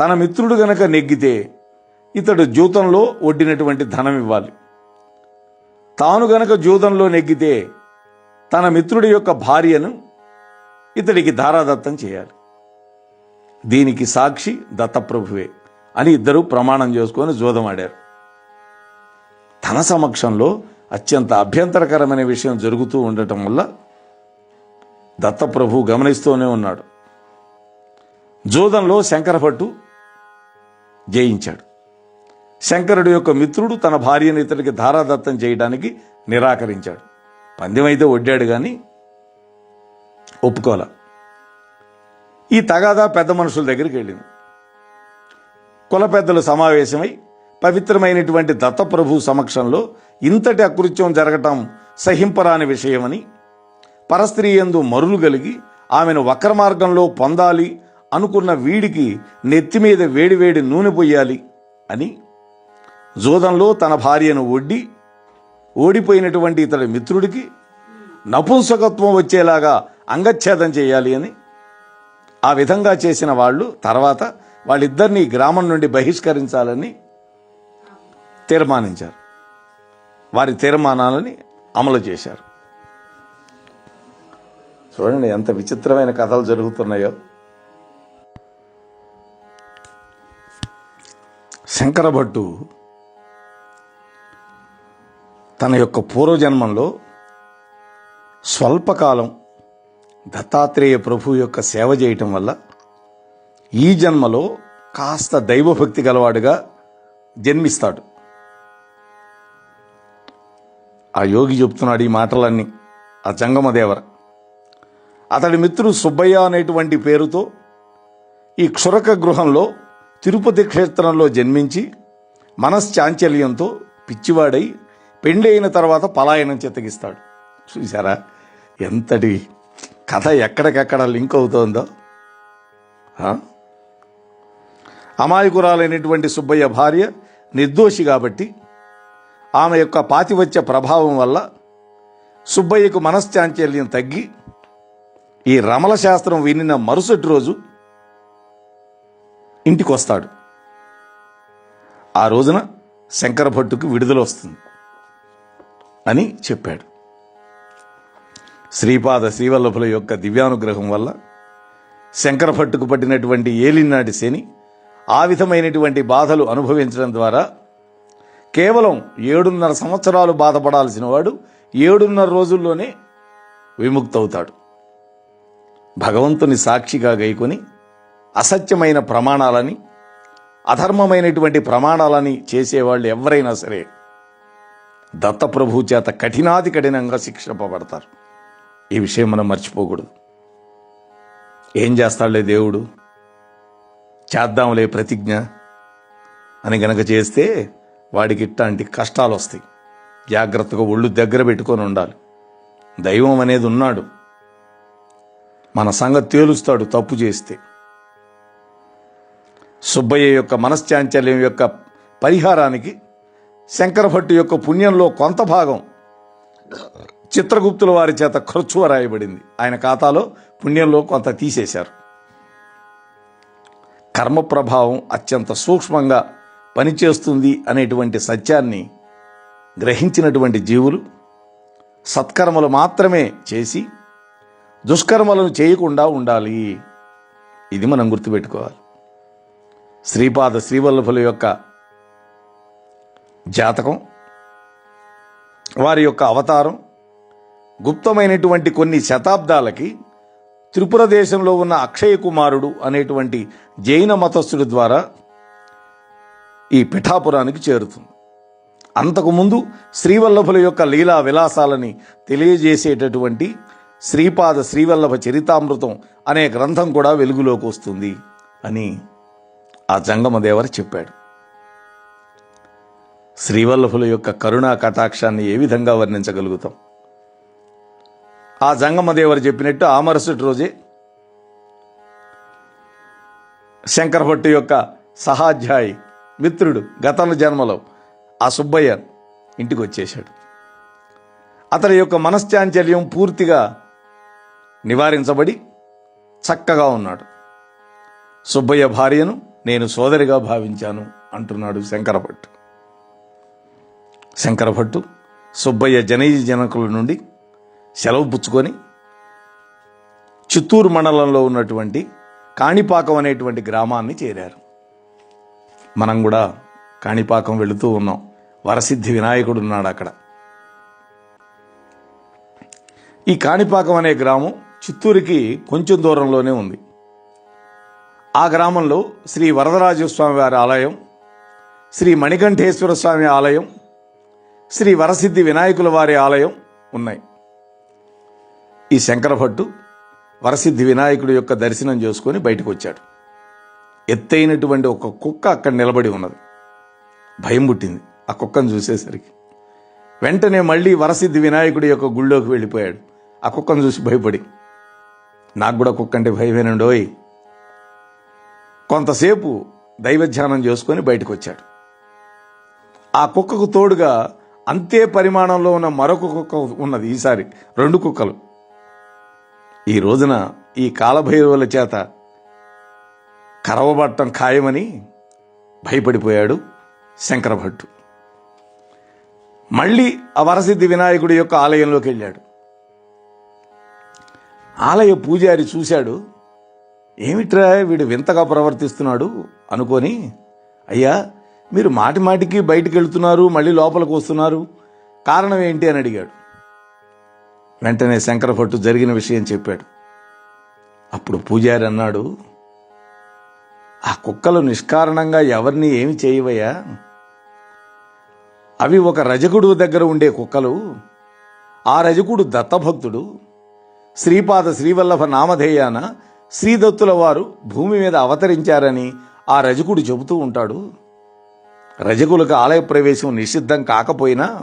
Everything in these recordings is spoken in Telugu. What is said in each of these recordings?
తన మిత్రుడు గనక నెగ్గితే ఇతడు జూతంలో వడ్డినటువంటి ధనం ఇవ్వాలి తాను గనక జూతంలో నెగ్గితే తన మిత్రుడి యొక్క భార్యను ఇతడికి ధారాదత్తం చేయాలి. దీనికి సాక్షి దత్తప్రభువే అని ఇద్దరు ప్రమాణం చేసుకొని జోదమాడారు. తన సమక్షంలో అత్యంత అభ్యంతరకరమైన విషయం జరుగుతూ ఉండటం వల్ల దత్తప్రభు గమనిస్తూనే ఉన్నాడు. జూదంలో శంకరభట్టు జయించాడు. శంకరుడు యొక్క మిత్రుడు తన భార్యను ఇతనికి ధారాదత్తం చేయడానికి నిరాకరించాడు. పందెమైతే వడ్డాడు కానీ ఒప్పుకోలే. ఈ తగాదా పెద్ద మనుషుల దగ్గరికి వెళ్ళింది. కుల పెద్దలు సమావేశమై పవిత్రమైనటువంటి దత్తప్రభు సమక్షంలో ఇంతటి అకృత్యం జరగటం సహింపరాని విషయమని పరస్త్రీ యందు మరులు కలిగి ఆమెను వక్ర మార్గంలో పొందాలి అనుకున్న వీడికి నెత్తి మీద వేడివేడి నూనె పొయ్యాలి అని జోదంలో తన భార్యను ఒడ్డి ఓడిపోయినటువంటి ఇతడి మిత్రుడికి నపుంసకత్వం వచ్చేలాగా అంగచ్ఛేదం చేయాలి అని ఆ విధంగా చేసిన వాళ్ళు తర్వాత వాళ్ళిద్దరినీ గ్రామం నుండి బహిష్కరించాలని తీర్మానించారు. వారి తీర్మానాలని అమలు చేశారు. చూడండి ఎంత విచిత్రమైన కథలు జరుగుతున్నాయో. శంకరభట్టు తన యొక్క పూర్వజన్మంలో స్వల్పకాలం దత్తాత్రేయ ప్రభు యొక్క సేవ చేయటం వల్ల ఈ జన్మలో కాస్త దైవభక్తి గలవాడుగా జన్మిస్తాడు. ఆ యోగి చెప్తున్నాడు ఈ మాటలన్నీ ఆ జంగమదేవర. అతడి మిత్రుడు సుబ్బయ్య అనేటువంటి పేరుతో ఈ క్షురక గృహంలో తిరుపతి క్షేత్రంలో జన్మించి మనశ్చాంచల్యంతో పిచ్చివాడై పెండి అయిన తర్వాత పలాయనం చెత్తగిస్తాడు చూసారా ఎంతటి కథ ఎక్కడికెక్కడ లింక్ అవుతోందో. అమాయకురాలైనటువంటి సుబ్బయ్య భార్య నిర్దోషి కాబట్టి ఆమె యొక్క పాతివత్య ప్రభావం వల్ల సుబ్బయ్యకు మనశ్చాంచల్యం తగ్గి ఈ రమల శాస్త్రం వినిన మరుసటి రోజు ఇంటికి వస్తాడు ఆ రోజున శంకర భట్టుకు విడుదల వస్తుంది అని చెప్పాడు. శ్రీపాద శ్రీవల్లభుల యొక్క దివ్యానుగ్రహం వల్ల శంకర భట్టుకు పట్టినటువంటి ఏలినాటి శని ఆ విధమైనటువంటి బాధలు అనుభవించడం ద్వారా కేవలం ఏడున్నర సంవత్సరాలు బాధపడాల్సిన వాడు ఏడున్నర రోజుల్లోనే విముక్తవుతాడు. భగవంతుని సాక్షిగా గైకొని అసత్యమైన ప్రమాణాలని అధర్మమైనటువంటి ప్రమాణాలని చేసేవాళ్ళు ఎవరైనా సరే దత్తప్రభు చేత కఠినాది కఠినంగా శిక్షింపబడతారు. ఈ విషయం మనం మర్చిపోకూడదు. ఏం చేస్తాడులే దేవుడు? చేద్దాంలే ప్రతిజ్ఞ అని గనక చేస్తే వాడికి ఇట్లాంటి కష్టాలు వస్తాయి జాగ్రత్తగా ఒళ్ళు దగ్గర పెట్టుకొని ఉండాలి. దైవం అనేది ఉన్నాడు. మన సంగతి తేలుస్తాడు తప్పు చేస్తే. సుబ్బయ్య యొక్క మనశ్చాంచల్యం యొక్క పరిహారానికి శంకరభట్టు యొక్క పుణ్యంలో కొంత భాగం చిత్రగుప్తుల వారి చేత ఖర్చు రాయబడింది. ఆయన ఖాతాలో పుణ్యంలో కొంత తీసేశారు. కర్మ ప్రభావం అత్యంత సూక్ష్మంగా పనిచేస్తుంది అనేటువంటి సత్యాన్ని గ్రహించినటువంటి జీవులు సత్కర్మలు మాత్రమే చేసి దుష్కర్మలను చేయకుండా ఉండాలి. ఇది మనం గుర్తుపెట్టుకోవాలి. శ్రీపాద శ్రీవల్లభుల యొక్క జాతకం వారి యొక్క అవతారం గుప్తమైనటువంటి కొన్ని శతాబ్దాలకి త్రిపుర దేశంలో ఉన్న అక్షయ కుమారుడు అనేటువంటి జైన మతస్థుడి ద్వారా ఈ పిఠాపురానికి చేరుతుంది. అంతకుముందు శ్రీవల్లభుల యొక్క లీలా విలాసాలని తెలియజేసేటటువంటి శ్రీపాద శ్రీవల్లభ చరితామృతం అనే గ్రంథం కూడా వెలుగులోకి వస్తుంది అని ఆ జంగమదేవర చెప్పాడు. శ్రీవల్లభుల యొక్క కరుణా కటాక్షాన్ని ఏ విధంగా వర్ణించగలుగుతాం? ఆ జంగమదేవరు చెప్పినట్టు ఆ మరుసటి రోజే శంకరభట్టు యొక్క సహాధ్యాయి మిత్రుడు గత జన్మలో ఆ సుబ్బయ్య ఇంటికి వచ్చేశాడు. అతని యొక్క మనశ్చాంచల్యం పూర్తిగా నివారించబడి చక్కగా ఉన్నాడు. సుబ్బయ్య భార్యను నేను సోదరిగా భావించాను అంటున్నాడు శంకరభట్టు శంకరభట్టు సుబ్బయ్య జనీయ జనకుల నుండి సెలవు పుచ్చుకొని చిత్తూరు మండలంలో ఉన్నటువంటి కాణిపాకం అనేటువంటి గ్రామాన్ని చేరారు. మనం కూడా కాణిపాకం వెళుతూ ఉన్నాం. వరసిద్ధి వినాయకుడు ఉన్నాడు అక్కడ. ఈ కాణిపాకం అనే గ్రామం చిత్తూరుకి కొంచెం దూరంలోనే ఉంది. ఆ గ్రామంలో శ్రీ వరదరాజస్వామి వారి ఆలయం శ్రీ మణికంఠేశ్వర స్వామి ఆలయం శ్రీ వరసిద్ధి వినాయకుల వారి ఆలయం ఉన్నాయి. ఈ శంకరభట్టు వరసిద్ధి వినాయకుడి యొక్క దర్శనం చేసుకొని బయటకు వచ్చాడు. ఎత్తైనటువంటి ఒక కుక్క అక్కడ నిలబడి ఉన్నది. భయం పుట్టింది ఆ కుక్కను చూసేసరికి. వెంటనే మళ్ళీ వరసిద్ధి వినాయకుడి యొక్క గుళ్ళోకి వెళ్ళిపోయాడు. ఆ కుక్కను చూసి భయపడి నాకు కూడా కుక్క అంటే భయమేనండోయ్ కొంతసేపు దైవధ్యానం చేసుకొని బయటకు వచ్చాడు ఆ కుక్కకు తోడుగా అంతే పరిమాణంలో ఉన్న మరొక కుక్క ఉన్నది ఈసారి రెండు కుక్కలు. ఈ రోజున ఈ కాలభైరవుల చేత కరవబట్టం ఖాయమని భయపడిపోయాడు శంకరభట్టు. మళ్ళీ ఆ వరసిద్ధి వినాయకుడి యొక్క ఆలయంలోకి వెళ్ళాడు ఆలయ పూజారి చూశాడు ఏమిట్రా వీడు వింతగా ప్రవర్తిస్తున్నాడు? అనుకొని అయ్యా మీరు మాటి మాటికి బయటికి వెళ్తున్నారు మళ్ళీ లోపలికి వస్తున్నారు కారణం ఏంటి అని అడిగాడు. వెంటనే శంకరభట్టు జరిగిన విషయం చెప్పాడు. అప్పుడు పూజారి అన్నాడు ఆ కుక్కలు నిష్కారణంగా ఎవరిని ఏమి చేయవయ్యా? అవి ఒక రజకుడు దగ్గర ఉండే కుక్కలు. ఆ రజకుడు దత్తభక్తుడు. శ్రీపాద శ్రీవల్లభ నామధేయాన శ్రీదత్తుల వారు భూమి మీద అవతరించారని ఆ రజకుడు చెబుతూ ఉంటాడు. రజకులకు ఆలయ ప్రవేశం నిషిద్ధం కాకపోయినా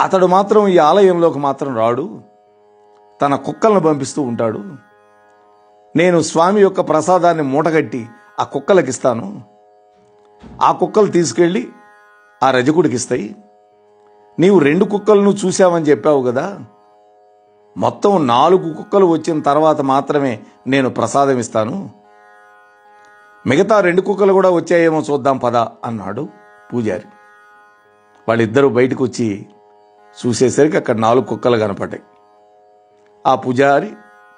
అతడు మాత్రం ఈ ఆలయంలోకి మాత్రం రాడు. తన కుక్కలను పంపిస్తూ ఉంటాడు. నేను స్వామి యొక్క ప్రసాదాన్ని మూటగట్టి ఆ కుక్కలకి ఇస్తాను ఆ కుక్కలు తీసుకెళ్ళి ఆ రజకుడికి ఇస్తాయి నీవు రెండు కుక్కలను చూశావని చెప్పావు కదా? మొత్తం నాలుగు కుక్కలు వచ్చిన తర్వాత మాత్రమే నేను ప్రసాదం ఇస్తాను. మిగతా రెండు కుక్కలు కూడా వచ్చాయేమో చూద్దాం పద అన్నాడు పూజారి. వాళ్ళిద్దరూ బయటకు వచ్చి చూసేసరికి అక్కడ నాలుగు కుక్కలు కనపడ్డాయి. ఆ పూజారి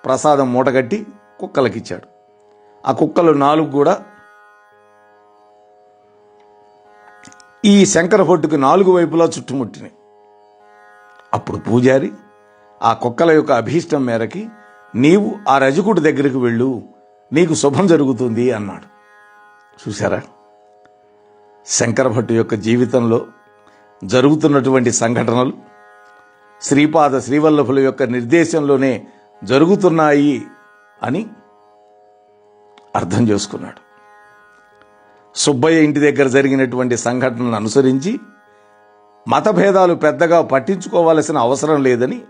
ప్రసాదం మూటగట్టి కుక్కలకిచ్చాడు. ఆ కుక్కలు నాలుగు కూడా ఈ శంకర పొట్టుకు నాలుగు వైపులా చుట్టుముట్టినాయి. అప్పుడు పూజారి ఆ కుక్కల యొక్క అభీష్టం మేరకి నీవు ఆ రజకుడి దగ్గరికి వెళ్ళు నీకు శుభం జరుగుతుంది అన్నాడు. చూసారా శంకర భట్టు యొక్క జీవితంలో జరుగుతున్నటువంటి సంఘటనలు శ్రీపాద శ్రీవల్లభుల యొక్క నిర్దేశంలోనే జరుగుతున్నాయి అని అర్థం చేసుకున్నాడు. సుబ్బయ్య ఇంటి దగ్గర జరిగినటువంటి సంఘటనలను అనుసరించి మతభేదాలు పెద్దగా పట్టించుకోవాల్సిన అవసరం లేదని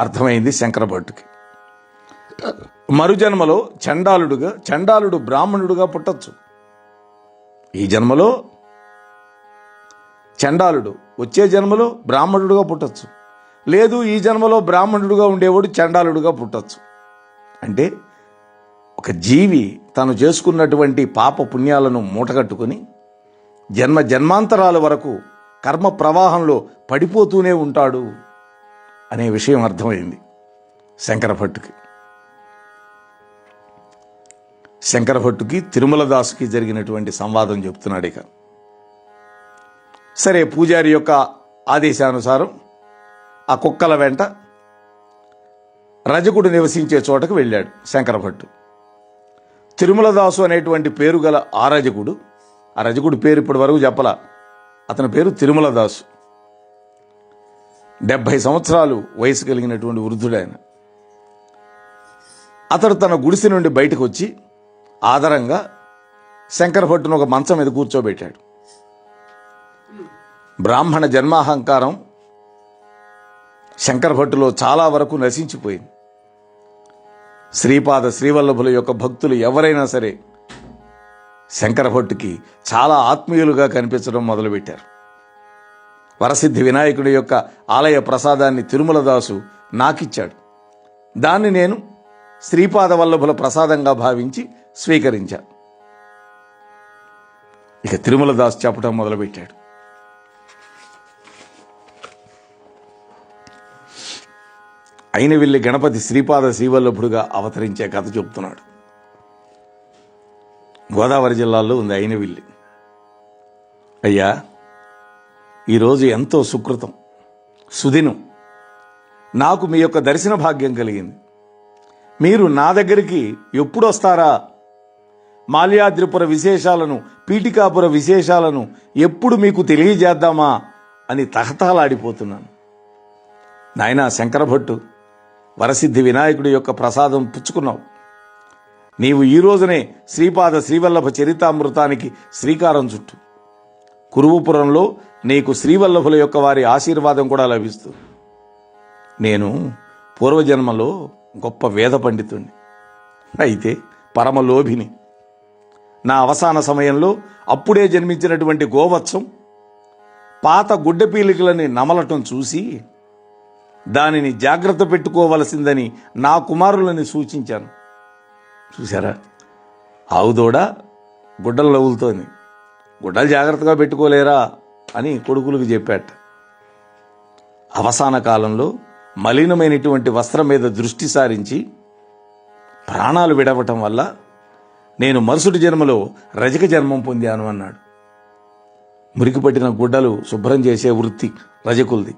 అర్థమైంది శంకరభట్టుకి మరుజన్మలో చండాలుడుగా చండాలుడు బ్రాహ్మణుడుగా పుట్టచ్చు. ఈ జన్మలో చండాలుడు వచ్చే జన్మలో బ్రాహ్మణుడుగా పుట్టచ్చు. లేదు ఈ జన్మలో బ్రాహ్మణుడుగా ఉండేవాడు చండాలుడుగా పుట్టచ్చు. అంటే ఒక జీవి తను చేసుకున్నటువంటి పాప పుణ్యాలను మూటగట్టుకుని జన్మ జన్మాంతరాల వరకు కర్మ ప్రవాహంలో పడిపోతూనే ఉంటాడు. అనే విషయం అర్థమైంది శంకరభట్టుకి శంకరభట్టుకి తిరుమల దాసుకి జరిగినటువంటి సంవాదం చెప్తున్నాడు ఇక. సరే పూజారి యొక్క ఆదేశానుసారం ఆ కుక్కల వెంట రజకుడు నివసించే చోటకు వెళ్ళాడు శంకరభట్టు తిరుమలదాసు అనేటువంటి పేరు గల ఆ రజకుడు ఆ రజకుడు పేరు ఇప్పటి వరకు చెప్పల అతని పేరు తిరుమలదాసు డెబ్భై సంవత్సరాలు వయసు కలిగినటువంటి వృద్ధుడైన అతడు తన గుడిసె నుండి బయటకు వచ్చి ఆధారంగా శంకరభట్టును ఒక మంచం మీద కూర్చోబెట్టాడు. బ్రాహ్మణ జన్మాహంకారం శంకరభట్టులో చాలా వరకు నశించిపోయింది. శ్రీపాద శ్రీవల్లభుల యొక్క భక్తులు ఎవరైనా సరే శంకరభట్టుకి చాలా ఆత్మీయులుగా కనిపించడం మొదలుపెట్టారు. వరసిద్ధి వినాయకుడి యొక్క ఆలయ ప్రసాదాన్ని తిరుమలదాసు నాకిచ్చాడు. దాన్ని నేను శ్రీపాద వల్లభుల ప్రసాదంగా భావించి స్వీకరించాను ఇక తిరుమలదాస్ చెప్పడం మొదలుపెట్టాడు. అయినవిల్లి గణపతి శ్రీపాద శ్రీవల్లభుడుగా అవతరించే కథ చెప్తున్నాడు గోదావరి జిల్లాలో ఉంది అయినవిల్లి. అయ్యా ఈరోజు ఎంతో సుకృతం సుదినం. నాకు మీ యొక్క దర్శన భాగ్యం కలిగింది. మీరు నా దగ్గరికి ఎప్పుడొస్తారా? మాల్యాద్రిపుర విశేషాలను పీఠికాపుర విశేషాలను ఎప్పుడు మీకు తెలియజేద్దామా అని తహతహలాడిపోతున్నాను. నాయనా శంకరభట్టు వరసిద్ధి వినాయకుడి యొక్క ప్రసాదం పుచ్చుకున్నావు. నీవు ఈ రోజునే శ్రీపాద శ్రీవల్లభ చరితామృతానికి శ్రీకారం చుట్టు. కురువుపురంలో నీకు శ్రీవల్లభుల యొక్క వారి ఆశీర్వాదం కూడా లభిస్తుంది నేను పూర్వజన్మలో గొప్ప వేద పండితుణ్ణి. అయితే పరమలోభిని. నా అవసాన సమయంలో అప్పుడే జన్మించినటువంటి గోవత్సం పాత గుడ్డ పీలికలని నమలటం చూసి దానిని జాగ్రత్త పెట్టుకోవలసిందని నా కుమారులని సూచించాను. చూసారా ఆవుదోడ గుడ్డలు నవ్వులుతోంది గుడ్డలు జాగ్రత్తగా పెట్టుకోలేరా? అని కొడుకులకు చెప్పాట. అవసాన కాలంలో మలినమైనటువంటి వస్త్రం మీద దృష్టి సారించి ప్రాణాలు విడవటం వల్ల నేను మరుసటి జన్మలో రజక జన్మం పొందాను అన్నాడు. మురికి పట్టిన గుడ్డలు శుభ్రం చేసే వృత్తి రజకులది.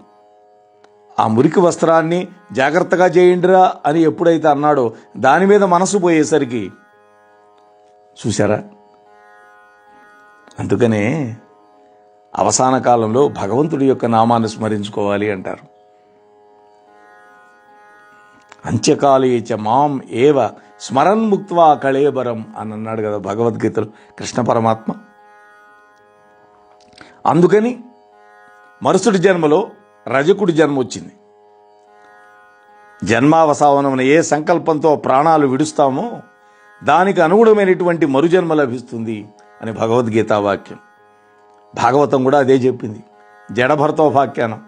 ఆ మురికి వస్త్రాన్ని జాగ్రత్తగా చేయండిరా అని ఎప్పుడైతే అన్నాడో దాని మీద మనసు పోయేసరికి చూసారా అందుకనే అవసాన కాలంలో భగవంతుడి యొక్క నామాన్ని స్మరించుకోవాలి అంటారు. అంత్యకాలే మాం ఏవ స్మరణ్ముక్వా కళేబరం అని అన్నాడు కదా భగవద్గీతలో కృష్ణ పరమాత్మ. అందుకని మరుసటి జన్మలో రజకుడి జన్మ వచ్చింది. జన్మావసావనమున ఏ సంకల్పంతో ప్రాణాలు విడుస్తామో దానికి అనుగుణమైనటువంటి మరుజన్మ లభిస్తుంది అని భగవద్గీతా వాక్యం. భాగవతం కూడా అదే చెప్పింది. జడభరతోపాఖ్యానం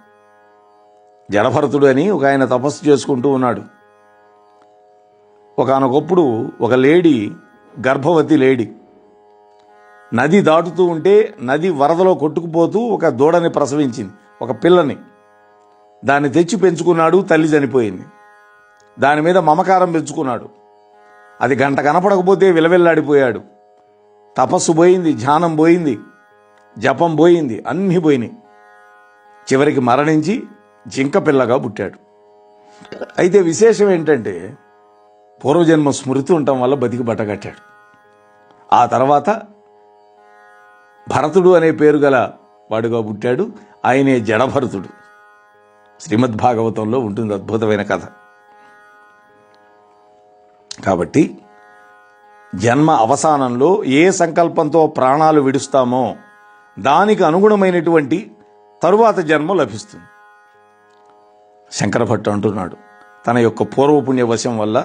జడభరతుడు అని ఒక ఆయన తపస్సు చేసుకుంటూ ఉన్నాడు. ఒకనొకప్పుడు ఒక లేడీ గర్భవతి లేడీ నది దాటుతూ ఉంటే నది వరదలో కొట్టుకుపోతూ ఒక దూడని ప్రసవించింది ఒక పిల్లని. దాన్ని తెచ్చి పెంచుకున్నాడు తల్లి చనిపోయింది. దాని మీద మమకారం పెంచుకున్నాడు. అది గంట కనపడకపోతే విలవిల్లాడిపోయాడు. తపస్సు పోయింది ధ్యానం పోయింది. జపం పోయింది అన్నీ పోయినాయి. చివరికి మరణించి జింక పిల్లగా పుట్టాడు. అయితే విశేషం ఏంటంటే పూర్వజన్మ స్మృతి ఉండటం వల్ల బతికి బట్టగట్టాడు ఆ తర్వాత భరతుడు అనే పేరు గల వాడుగా పుట్టాడు. ఆయనే జడభరతుడు. శ్రీమద్ భాగవతంలో ఉంటుంది అద్భుతమైన కథ. కాబట్టి జన్మ అవసానంలో ఏ సంకల్పంతో ప్రాణాలు విడుస్తామో దానికి అనుగుణమైనటువంటి తరువాత జన్మ లభిస్తుంది. శంకరభట్టు అంటున్నాడు తన యొక్క పూర్వపుణ్యవశం వల్ల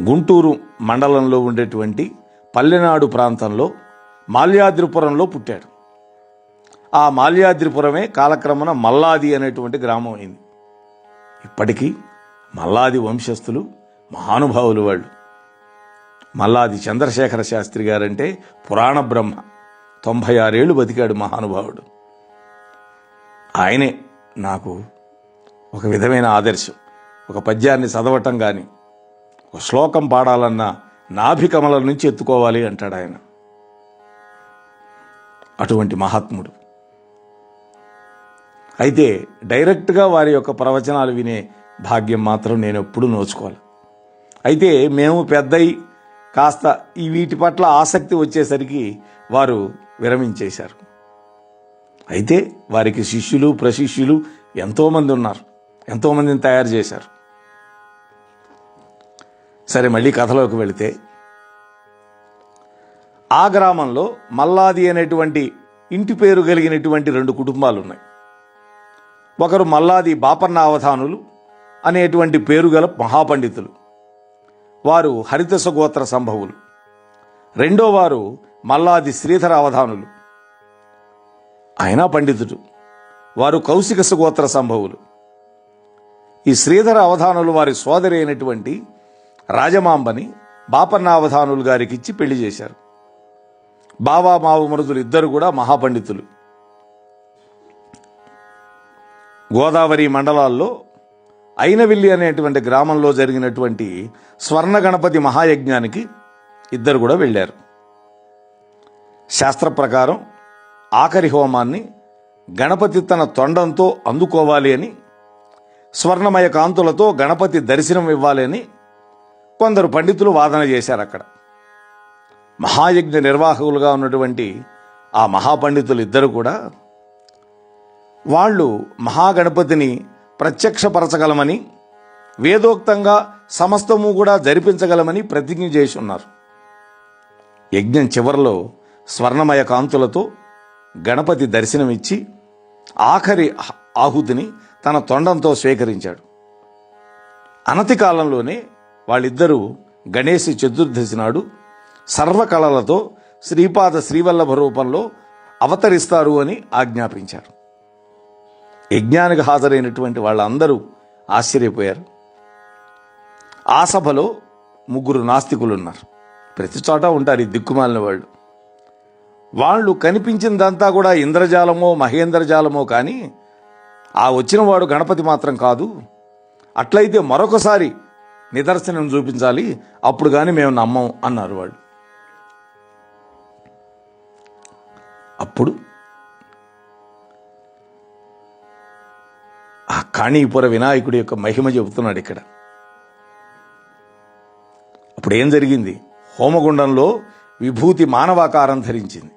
గుంటూరు మండలంలో ఉండేటువంటి పల్లెనాడు ప్రాంతంలో మాల్యాద్రిపురంలో పుట్టాడు. ఆ మాల్యాద్రిపురమే కాలక్రమణ మల్లాది అనేటువంటి గ్రామం అయింది. ఇప్పటికీ మల్లాది వంశస్థులు మహానుభావులు వాళ్ళు. మల్లాది చంద్రశేఖర శాస్త్రి గారంటే పురాణ బ్రహ్మ. తొంభై ఆరేళ్ళు బతికాడు మహానుభావుడు. ఆయనే నాకు ఒక విధమైన ఆదర్శం. ఒక పద్యాన్ని చదవటం కానీ ఒక శ్లోకం పాడాలన్నా నాభికమల నుంచి ఎత్తుకోవాలి అంటాడు ఆయన. అటువంటి మహాత్ముడు. అయితే డైరెక్ట్గా వారి యొక్క ప్రవచనాలు వినే భాగ్యం మాత్రం నేను ఎప్పుడూ నోచుకోవాలి. అయితే మేము పెద్దయి కాస్త ఈ వీటి పట్ల ఆసక్తి వచ్చేసరికి వారు విరమించేశారు. అయితే వారికి శిష్యులు ప్రశిష్యులు ఎంతోమంది ఉన్నారు. ఎంతోమందిని తయారు చేశారు. సరే మళ్ళీ కథలోకి వెళితే ఆ గ్రామంలో మల్లాది అనేటువంటి ఇంటి పేరు కలిగినటువంటి రెండు కుటుంబాలు ఉన్నాయి ఒకరు మల్లాది బాపన్న అవధానులు అనేటువంటి పేరు గల మహాపండితులు. వారు హరితస గోత్ర సంభవులు రెండోవారు మల్లాది శ్రీధర అవధానులు. ఆయన పండితుడు. వారు కౌశికస గోత్ర సంభవులు. ఈ శ్రీధర అవధానులు వారి సోదరి అయినటువంటి రాజమాంబని బాపన్న అవధానులు గారికి ఇచ్చి పెళ్ళి చేశారు. బావా మావు మరుదులు ఇద్దరు కూడా మహాపండితులు. గోదావరి మండలాల్లో అయినవిల్లి అనేటువంటి గ్రామంలో జరిగినటువంటి స్వర్ణ గణపతి మహాయజ్ఞానికి ఇద్దరు కూడా వెళ్ళారు. శాస్త్ర ప్రకారం ఆఖరి హోమాన్ని గణపతి తన తొండంతో అందుకోవాలి అని స్వర్ణమయ కాంతులతో గణపతి దర్శనం ఇవ్వాలి అని కొందరు పండితులు వాదన చేశారు అక్కడ. మహాయజ్ఞ నిర్వాహకులుగా ఉన్నటువంటి ఆ మహాపండితులు ఇద్దరు కూడా వాళ్ళు మహాగణపతిని ప్రత్యక్షపరచగలమని వేదోక్తంగా సమస్తము కూడా జరిపించగలమని ప్రతిజ్ఞ చేసి ఉన్నారు యజ్ఞం చివరిలో స్వర్ణమయ కాంతులతో గణపతి దర్శనమిచ్చి ఆఖరి ఆహుతిని తన తొండంతో స్వీకరించాడు. అనతి కాలంలోనే వాళ్ళిద్దరూ గణేశ చతుర్దశి నాడు సర్వకళలతో శ్రీపాద శ్రీవల్లభ రూపంలో అవతరిస్తారు అని ఆజ్ఞాపించారు. యజ్ఞానికి హాజరైనటువంటి వాళ్ళందరూ ఆశ్చర్యపోయారు. ఆ సభలో ముగ్గురు నాస్తికులు ఉన్నారు ప్రతి చోట ఉంటారు ఈ దిక్కుమాలిన వాళ్ళు. వాళ్ళు కనిపించిందంతా కూడా ఇంద్రజాలమో మహేంద్రజాలమో కానీ ఆ వచ్చినవాడు గణపతి మాత్రం కాదు. అట్లయితే మరొకసారి నిదర్శనం చూపించాలి అప్పుడు కానీ మేము నమ్మం అన్నారు వాళ్ళు. అప్పుడు ఆ కాణీపుర వినాయకుడి యొక్క మహిమ చెబుతున్నాడు ఇక్కడ. అప్పుడు ఏం జరిగింది? హోమగుండంలో విభూతి మానవాకారం ధరించింది.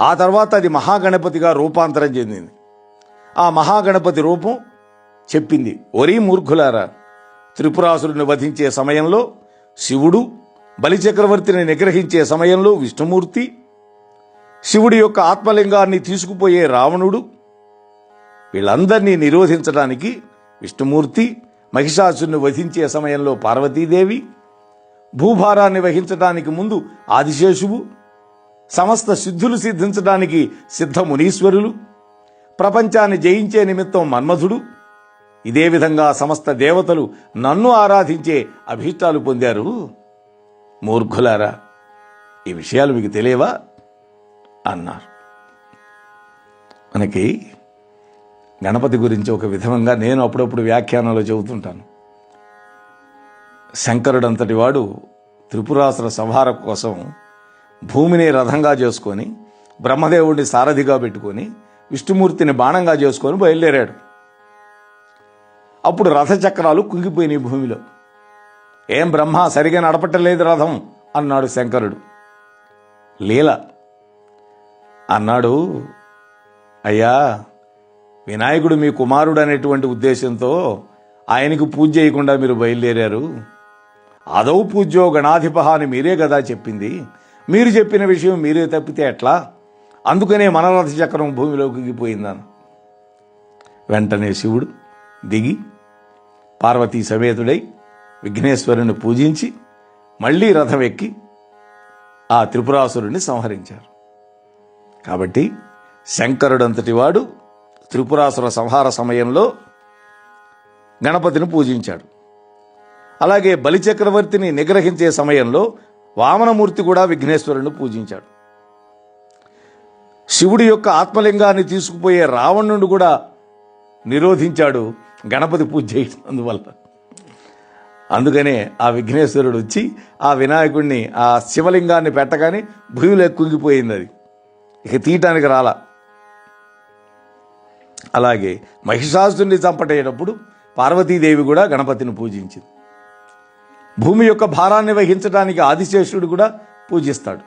ఆ తర్వాత అది మహాగణపతిగా రూపాంతరం చెందింది. ఆ మహాగణపతి రూపం చెప్పింది ఒరీ మూర్ఖులారా త్రిపురాసురుని వధించే సమయంలో శివుడు బలిచక్రవర్తిని నిగ్రహించే సమయంలో విష్ణుమూర్తి శివుడి యొక్క ఆత్మలింగాన్ని తీసుకుపోయే రావణుడు వీళ్ళందరినీ నిరోధించడానికి విష్ణుమూర్తి మహిషాసుని వధించే సమయంలో పార్వతీదేవి భూభారాన్ని వహించడానికి ముందు ఆదిశేషువు సమస్త సిద్ధులు సిద్ధించడానికి సిద్ధ మునీశ్వరులు ప్రపంచాన్ని జయించే నిమిత్తం మన్మధుడు. ఇదే విధంగా సమస్త దేవతలు నన్ను ఆరాధించే అభీష్టాలు పొందారు. మూర్ఖులారా ఈ విషయాలు మీకు తెలియవా? అన్నారు. మనకి గణపతి గురించి ఒక విధంగా నేను అప్పుడప్పుడు వ్యాఖ్యానంలో చెబుతుంటాను. శంకరుడంతటి వాడు త్రిపురాసుర సంహార కోసం భూమిని రథంగా చేసుకొని బ్రహ్మదేవుడిని సారథిగా పెట్టుకొని విష్ణుమూర్తిని బాణంగా చేసుకొని బయలుదేరాడు. అప్పుడు రథచక్రాలు కుంగిపోయినాయి భూమిలో. ఏం బ్రహ్మ సరిగా నడపటలేదు రథం? అన్నాడు శంకరుడు. లీల. అన్నాడు అయ్యా వినాయకుడు మీ కుమారుడు అనేటువంటి ఉద్దేశంతో ఆయనకు పూజ చేయకుండా మీరు బయలుదేరారు. అదౌ పూజ్యో గణాధిప అని మీరే కదా చెప్పింది. మీరు చెప్పిన విషయం మీరే తప్పితే ఎట్లా? అందుకనే మనరథ చక్రం భూమిలోకి పోయిందాను. వెంటనే శివుడు దిగి పార్వతీ సమేతుడై విఘ్నేశ్వరుని పూజించి మళ్ళీ రథం ఎక్కి ఆ త్రిపురాసురుణ్ణి సంహరించారు. కాబట్టి శంకరుడంతటి వాడు త్రిపురాసుర సంహార సమయంలో గణపతిని పూజించాడు. అలాగే బలిచక్రవర్తిని నిగ్రహించే సమయంలో వామనమూర్తి కూడా విఘ్నేశ్వరుని పూజించాడు. శివుడి యొక్క ఆత్మలింగాన్ని తీసుకుపోయే రావణుడు కూడా నిరోధించాడు గణపతి పూజ చేసినందువల్ల. అందుకనే ఆ విఘ్నేశ్వరుడు వచ్చి ఆ వినాయకుడిని ఆ శివలింగాన్ని పెట్టగానే భూమిలో కుంగిపోయింది అది. ఇక తీయటానికి రాలా. అలాగే మహిషాసుని చంపటేటప్పుడు పార్వతీదేవి కూడా గణపతిని పూజించింది. భూమి యొక్క భారాన్ని వహించడానికి ఆదిశేషుడు కూడా పూజిస్తాడు.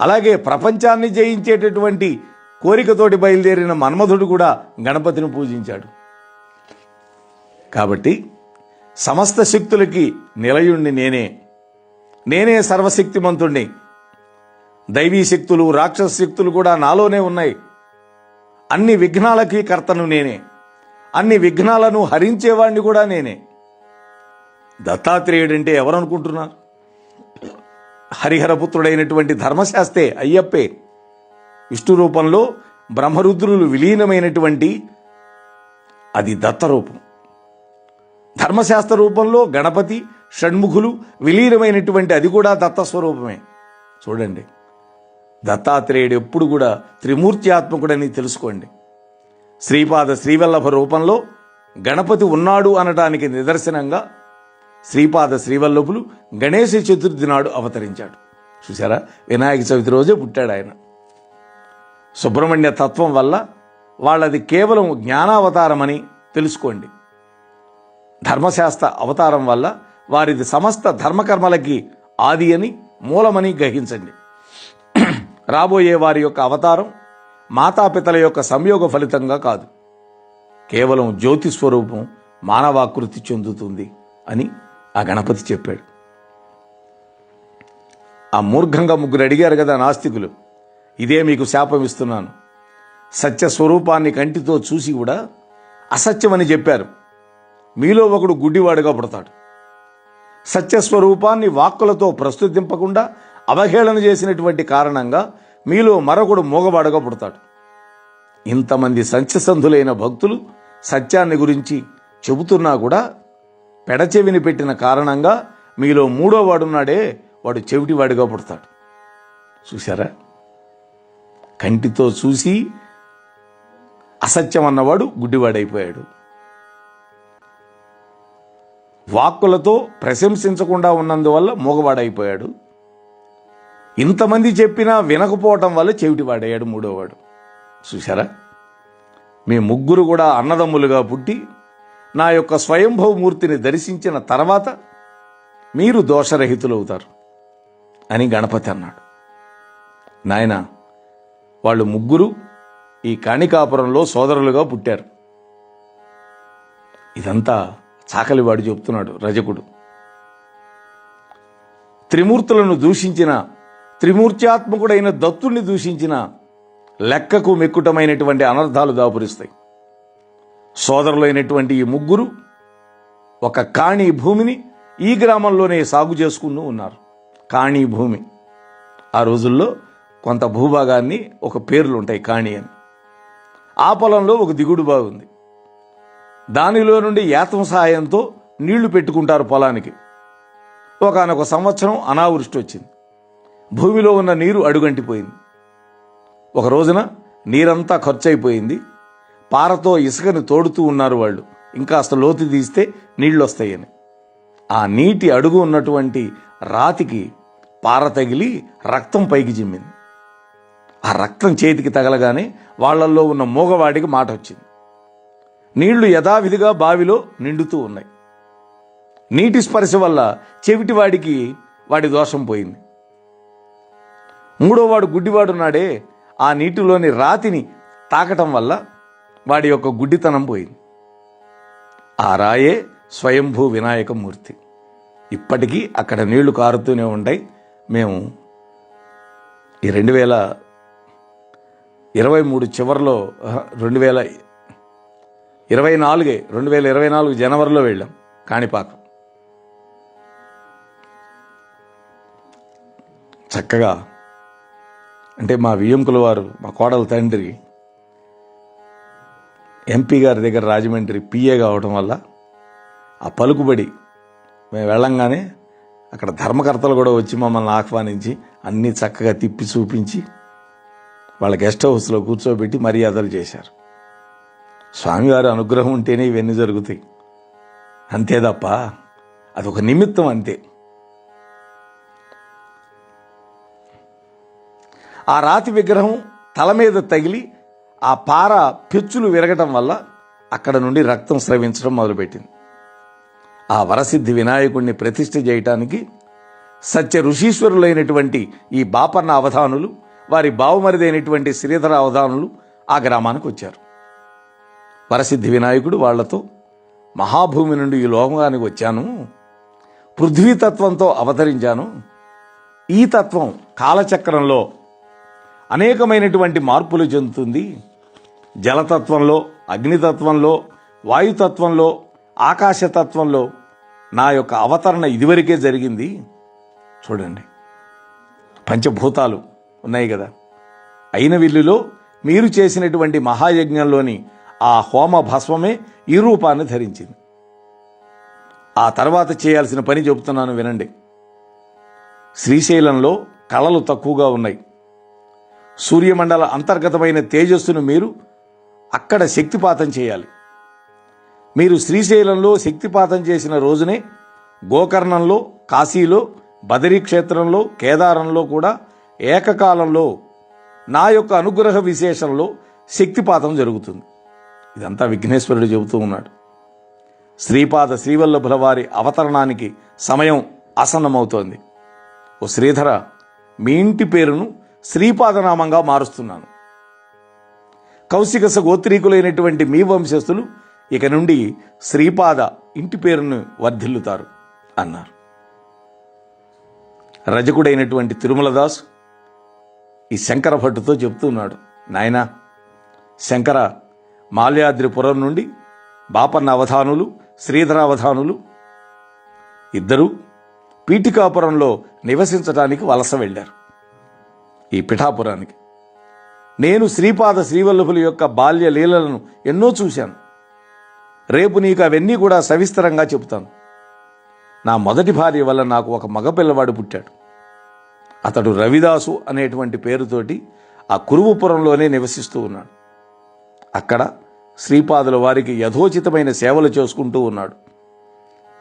అలాగే ప్రపంచాన్ని జయించేటటువంటి కోరికతోటి బయలుదేరిన మన్మధుడు కూడా గణపతిని పూజించాడు. కాబట్టి సమస్త శక్తులకి నిలయుణ్ణి నేనే. నేనే సర్వశక్తిమంతుణ్ణి. దైవీ శక్తులు రాక్షస శక్తులు కూడా నాలోనే ఉన్నాయి. అన్ని విఘ్నాలకి కర్తను నేనే. అన్ని విఘ్నాలను హరించేవాడిని కూడా నేనే. దత్తాత్రేయుడు అంటే ఎవరనుకుంటున్నారు? హరిహరపుత్రుడైనటువంటి ధర్మశాస్త్రే అయ్యప్పే విష్ణు రూపంలో బ్రహ్మరుద్రులు విలీనమైనటువంటి అది దత్తరూపం ధర్మశాస్త్ర రూపంలో గణపతి షణ్ముఖులు విలీనమైనటువంటి అది కూడా దత్తస్వరూపమే చూడండి. దత్తాత్రేయుడు ఎప్పుడు కూడా త్రిమూర్త్యాత్మకుడని తెలుసుకోండి. శ్రీపాద శ్రీవల్లభ రూపంలో గణపతి ఉన్నాడు అనటానికి నిదర్శనంగా శ్రీపాద శ్రీవల్లభులు గణేశ చతుర్థి నాడు అవతరించాడు. చూసారా వినాయక చవితి రోజే పుట్టాడు ఆయన. సుబ్రహ్మణ్య తత్వం వల్ల వాళ్ళది కేవలం జ్ఞానావతారమని తెలుసుకోండి. ధర్మశాస్త్ర అవతారం వల్ల వారిది సమస్త ధర్మకర్మలకి ఆది అని మూలమని గ్రహించండి. రాబోయే వారి యొక్క అవతారం మాతాపితల యొక్క సంయోగ ఫలితంగా కాదు. కేవలం జ్యోతి స్వరూపం మానవాకృతి చెందుతుంది అని ఆ గణపతి చెప్పాడు. ఆ మూర్ఘంగా ముగ్గురు అడిగారు కదా నాస్తికులు ఇదే మీకు శాపం ఇస్తున్నాను. సత్య స్వరూపాన్ని కంటితో చూసి కూడా అసత్యమని చెప్పారు. మీలో ఒకడు గుడ్డివాడుగా పుడతాడు. సత్యస్వరూపాన్ని వాక్కులతో ప్రస్తుతింపకుండా అవహేళన చేసినటువంటి కారణంగా మీలో మరొకడు మూగబాడుగా పుడతాడు. ఇంతమంది సత్యసంధులైన భక్తులు సత్యాన్ని గురించి చెబుతున్నా కూడా పెడచెవిని పెట్టిన కారణంగా మీలో మూడో వాడున్నాడే వాడు చెవిటివాడిగా పుడతాడు. చూసారా కంటితో చూసి అసత్యం అన్నవాడు గుడ్డివాడైపోయాడు. వాక్కులతో ప్రశంసించకుండా ఉన్నందువల్ల మూగవాడైపోయాడు ఇంతమంది చెప్పినా వినకపోవటం వల్ల చెవిటివాడయ్యాడు మూడోవాడు. చూసారా మీ ముగ్గురు కూడా అన్నదమ్ములుగా పుట్టి నా యొక్క స్వయంభవమూర్తిని దర్శించిన తర్వాత మీరు దోషరహితులవుతారు అని గణపతి అన్నాడు. నాయన వాళ్ళు ముగ్గురు ఈ కాణికాపురంలో సోదరులుగా పుట్టారు. ఇదంతా చాకలివాడు చెప్తున్నాడు రజకుడు. త్రిమూర్తులను దూషించిన త్రిమూర్త్యాత్మకుడైన దత్తుణ్ణి దూషించిన లెక్కకు మెక్కుటమైనటువంటి అనర్థాలు దాపురిస్తాయి. సోదరులైనటువంటి ఈ ముగ్గురు ఒక కాణి భూమిని ఈ గ్రామంలోనే సాగు చేసుకుంటూ ఉన్నారు. కాణి భూమి. ఆ రోజుల్లో కొంత భూభాగాన్ని ఒక పేర్లు ఉంటాయి కాణి అని. ఆ పొలంలో ఒక దిగుడు బాగుంది. దానిలో నుండి యాతం సహాయంతో నీళ్ళు పెట్టుకుంటారు పొలానికి. ఒకనొక సంవత్సరం అనావృష్టి వచ్చింది. భూమిలో ఉన్న నీరు అడుగంటిపోయింది. ఒక రోజున నీరంతా ఖర్చయిపోయింది. పారతో ఇసుకని తోడుతూ ఉన్నారు వాళ్ళు. ఇంకాస్త లోతు తీస్తే నీళ్ళు వస్తాయని ఆ నీటి అడుగు ఉన్నటువంటి రాతికి పార తగిలి రక్తం పైకి జిమ్మింది. ఆ రక్తం చేతికి తగలగానే వాళ్ళల్లో ఉన్న మూగవాడికి మాట వచ్చింది. నీళ్ళు యథావిధిగా బావిలో నిండుతూ ఉన్నాయి. నీటి స్పర్శ వల్ల చెవిటివాడికి వాడి దోషం పోయింది. మూడోవాడు గుడ్డివాడున్నాడే ఆ నీటిలోని రాతిని తాకటం వల్ల వాడి యొక్క గుడ్డితనం పోయింది. ఆ రాయే స్వయంభూ వినాయక మూర్తి. ఇప్పటికీ అక్కడ నీళ్ళు కారుతూనే ఉంటాయి మేము ఈ రెండు వేల ఇరవై మూడు చివరిలో రెండు వేల ఇరవై నాలుగే రెండు వేల ఇరవై నాలుగు జనవరిలో వెళ్ళాం కాణిపాకం. చక్కగా అంటే మా వియ్యంకుల వారు మా కోడల తండ్రి ఎంపీ గారి దగ్గర రాజమండ్రి పిఏ కావడం వల్ల ఆ పలుకుబడి మేము వెళ్ళంగానే అక్కడ ధర్మకర్తలు కూడా వచ్చి మమ్మల్ని ఆహ్వానించి అన్నీ చక్కగా తిప్పి చూపించి వాళ్ళ గెస్ట్ హౌస్లో కూర్చోబెట్టి మర్యాదలు చేశారు. స్వామివారి అనుగ్రహం ఉంటేనే ఇవన్నీ జరుగుతాయి. అంతే తప్ప అదొక నిమిత్తం అంతే. ఆ రాతి విగ్రహం తల మీద తగిలి ఆ పార పెచ్చులు విరగటం వల్ల అక్కడ నుండి రక్తం స్రవించడం మొదలుపెట్టింది. ఆ వరసిద్ధి వినాయకుడిని ప్రతిష్ఠ చేయటానికి సత్య ఋషీశ్వరులైనటువంటి ఈ బాపన్న అవధానులు వారి బావుమరిదైనటువంటి శ్రీధర అవధానులు ఆ గ్రామానికి వచ్చారు. వరసిద్ధి వినాయకుడు వాళ్ళతో మహాభూమి నుండి ఈ లోకానికి వచ్చాను పృథ్వీతత్వంతో అవతరించాను ఈ తత్వం కాలచక్రంలో అనేకమైనటువంటి మార్పులు చెందుతుంది. జలతత్వంలో అగ్నితత్వంలో వాయుతత్వంలో ఆకాశతత్వంలో నా యొక్క అవతరణ ఇదివరకే జరిగింది. చూడండి. పంచభూతాలు ఉన్నాయి కదా. అయిన విల్లులో మీరు చేసినటువంటి మహాయజ్ఞంలోని ఆ హోమ భస్వమే ఈ రూపాన్ని ధరించింది. ఆ తర్వాత చేయాల్సిన పని చెబుతున్నాను వినండి. శ్రీశైలంలో కళలు తక్కువగా ఉన్నాయి. సూర్యమండల అంతర్గతమైన తేజస్సును మీరు అక్కడ శక్తిపాతం చేయాలి. మీరు శ్రీశైలంలో శక్తిపాతం చేసిన రోజునే గోకర్ణంలో కాశీలో బదరీ క్షేత్రంలో కేదారంలో కూడా ఏకకాలంలో నా యొక్క అనుగ్రహ విశేషంలో శక్తిపాతం జరుగుతుంది. ఇదంతా విఘ్నేశ్వరుడు చెబుతూ ఉన్నాడు. శ్రీపాద శ్రీవల్లభుల వారి అవతరణానికి సమయం ఆసన్నమవుతోంది. ఓ శ్రీధర మీ ఇంటి పేరును శ్రీపాదనామంగా మారుస్తున్నాను. కౌశిక గోత్రీకులైనటువంటి మీ వంశస్థులు ఇక నుండి శ్రీపాద ఇంటి పేరును వర్ధిల్లుతారు అన్నారు. రజకుడైనటువంటి తిరుమలదాసు ఈ శంకర భట్టుతో చెప్తున్నాడు నాయనా శంకర మాల్యాద్రిపురం నుండి బాపన్న అవధానులు శ్రీధర అవధానులు ఇద్దరూ పీఠికాపురంలో నివసించడానికి వలస వెళ్ళారు. ఈ పిఠాపురానికి. నేను శ్రీపాద శ్రీవల్లభుల యొక్క బాల్య లీలలను ఎన్నో చూశాను. రేపు నీకు అవన్నీ కూడా సవిస్తరంగా చెబుతాను. నా మొదటి భార్య వల్ల నాకు ఒక మగపిల్లవాడు పుట్టాడు. అతడు రవిదాసు అనేటువంటి పేరుతోటి ఆ కురువుపురంలోనే నివసిస్తూ ఉన్నాడు. అక్కడ శ్రీపాదుల వారికి యథోచితమైన సేవలు చేసుకుంటూ ఉన్నాడు.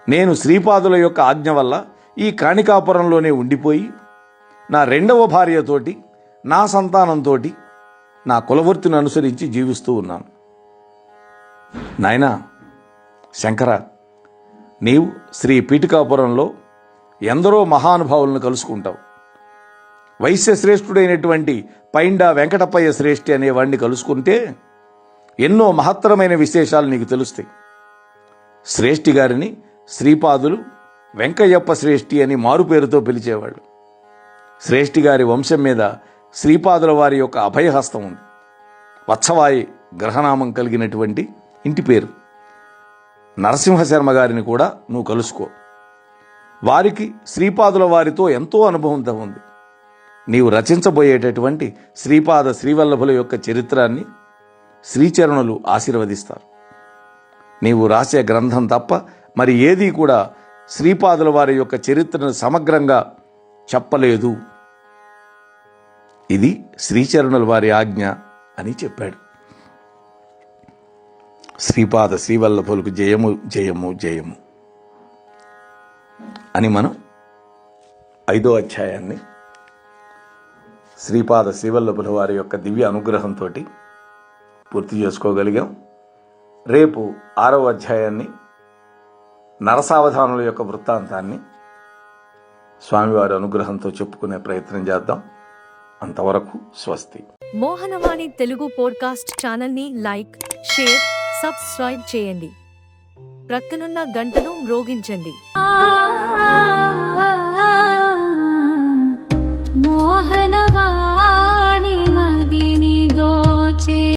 నేను శ్రీపాదుల యొక్క ఆజ్ఞ వల్ల ఈ కాణికాపురంలోనే ఉండిపోయి నా రెండవ భార్యతోటి నా సంతానంతో నా కులవృత్తిని అనుసరించి జీవిస్తూ ఉన్నాను. నాయనా శంకర నీవు శ్రీ పీఠికాపురంలో ఎందరో మహానుభావులను కలుసుకుంటావు. వైశ్య శ్రేష్ఠుడైనటువంటి పైండా వెంకటప్పయ్య శ్రేష్ఠి అనేవాడిని కలుసుకుంటే ఎన్నో మహత్తరమైన విశేషాలు నీకు తెలుస్తాయి. శ్రేష్ఠి గారిని శ్రీపాదులు వెంకయ్యప్ప శ్రేష్ఠి అని మారు పేరుతో పిలిచేవాళ్ళు. శ్రేష్ఠి గారి వంశం మీద శ్రీపాదుల వారి యొక్క అభయహస్తం ఉంది. వత్సవాయి గ్రహనామం కలిగినటువంటి ఇంటి పేరు. నరసింహశర్మ గారిని కూడా నువ్వు కలుసుకో. వారికి శ్రీపాదుల వారితో ఎంతో అనుభవంతో ఉంది. నీవు రచించబోయేటటువంటి శ్రీపాద శ్రీవల్లభుల యొక్క చరిత్రాన్ని శ్రీచరణులు ఆశీర్వదిస్తారు. నీవు రాసే గ్రంథం తప్ప మరి ఏదీ కూడా శ్రీపాదుల వారి యొక్క చరిత్రను సమగ్రంగా చెప్పలేదు. ఇది శ్రీచరణుల వారి ఆజ్ఞ అని చెప్పాడు. శ్రీపాద శ్రీవల్లభులకు జయము జయము జయము అని మనం ఐదో అధ్యాయాన్ని శ్రీపాద శ్రీవల్లభుల వారి యొక్క దివ్య అనుగ్రహంతో పూర్తి చేసుకోగలిగాం. రేపు ఆరవ అధ్యాయాన్ని నరసావధానుల యొక్క వృత్తాంతాన్ని స్వామివారి అనుగ్రహంతో చెప్పుకునే ప్రయత్నం చేద్దాం. అంతవరకు స్వస్తి. మోహనవాణి తెలుగు పోడ్కాస్ట్ ఛానల్ని లైక్ షేర్ సబ్స్క్రైబ్ చేయండి. ప్రక్కనున్న గంటను మ్రోగించండి. మోహనవాణి మదిని గోచే